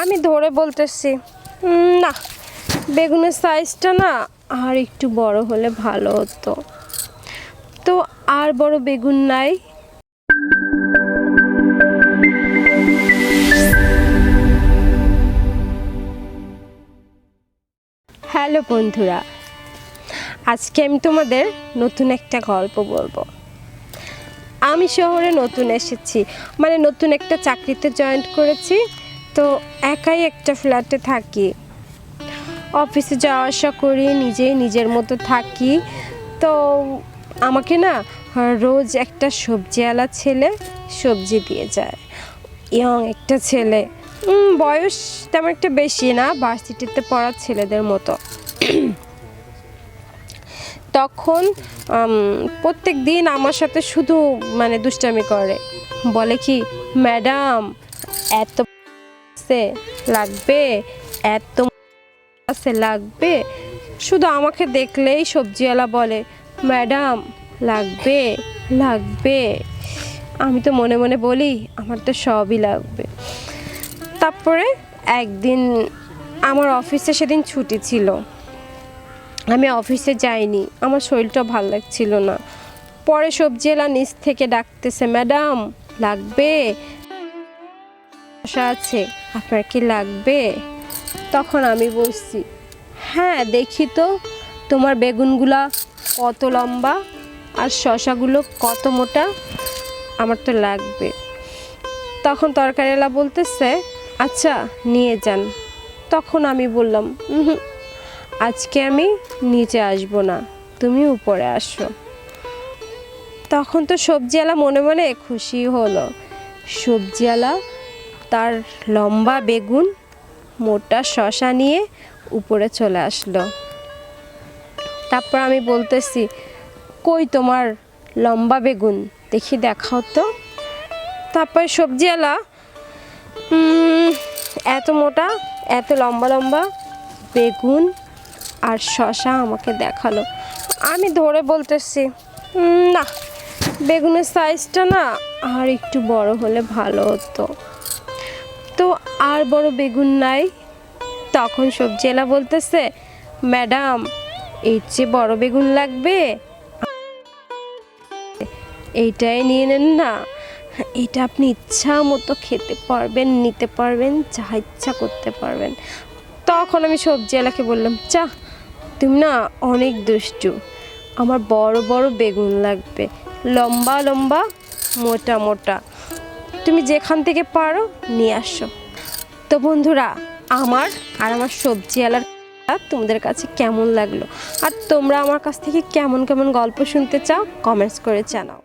আমি ধরে বলতেছি না, বেগুনের সাইজটা না আর একটু বড় হলে ভালো হতো। তো আর বড় বেগুন নাই। হ্যালো বন্ধুরা, আজকে আমি তোমাদের নতুন একটা গল্প বলব। আমি শহরে নতুন এসেছি মানে নতুন একটা চাকরিতে জয়েন করেছি। তো একাই একটা ফ্ল্যাটে থাকি। অফিসে যাওয়া আসা করি, নিজেই নিজের মতো থাকি। তো আমাকে না, রোজ একটা সবজিওয়ালা ছেলে সবজি দিয়ে যায়। ইয়ং একটা ছেলে। বয়স তেমন একটা বেশি না ভার্সিটিতে পড়া ছেলেদের মতো। তখন প্রত্যেক দিন আমার সাথে শুধু মানে দুষ্টামি করে। বলে কি, ম্যাডাম, এত আছে? লাগবে? এত আছে, লাগবে? শুধু আমাকে দেখলেই সবজিওয়ালা বলে, ম্যাডাম, লাগবে লাগবে। আমি তো মনে মনে বলি, আমার তো সবই লাগবে। তারপরে একদিন আমার অফিসে সেদিন ছুটি ছিল। আমি অফিসে যাইনি, আমার শরীরটা ভালো লাগছিল না। পরে সবজিওয়ালা নিচ থেকে ডাকতেছে, ম্যাডাম, লাগবে? শসা আছে আপনার কি লাগবে? তখন আমি বলছি হ্যাঁ দেখি তো তোমার বেগুনগুলা কত লম্বা আর শশাগুলো কত মোটা? আমার তো লাগবে। তখন তরকারিওয়ালা বলতেছে আচ্ছা নিয়ে যান। তখন আমি বললাম "উহুম, আজকে আমি নিচে আসব না তুমি উপরে আসো। তখন তো সবজিওয়ালা মনে মনে খুশি হলো। সবজিওয়ালা তার লম্বা বেগুন মোটা শশা নিয়ে উপরে চলে আসলো। তারপর আমি বলতেছি কই তোমার লম্বা বেগুন? দেখি দেখাও তো। তারপর সবজিওয়ালা এত মোটা এত লম্বা লম্বা বেগুন আর শশা আমাকে দেখাল। আমি ধরে বলতেছি "উম, না বেগুনের সাইজটা না আর একটু বড় হলে ভালো হতো। আর বড় বেগুন নাই। তখন সবজি এলা বলতেছে, ম্যাডাম, এর চেয়ে বড় বেগুন লাগবে? এইটাই নিয়ে নেন না, এটা আপনি ইচ্ছা মতো খেতে পারবেন, নিতে পারবেন, যা ইচ্ছা করতে পারবেন। তখন আমি সবজি এলাকে বললাম, চা, তুমি না অনেক দুষ্টু, আমার বড় বড় বেগুন লাগবে, লম্বা লম্বা, মোটা মোটা। তুমি যেখান থেকে পারো, নিয়ে আসো। তো বন্ধুরা, আমার আর আমার সবজি আলার তোমাদের কাছে কেমন লাগল? আর তোমরা আমার কাছ থেকে কেমন কেমন গল্প শুনতে চাও কমেন্টস করে জানাও।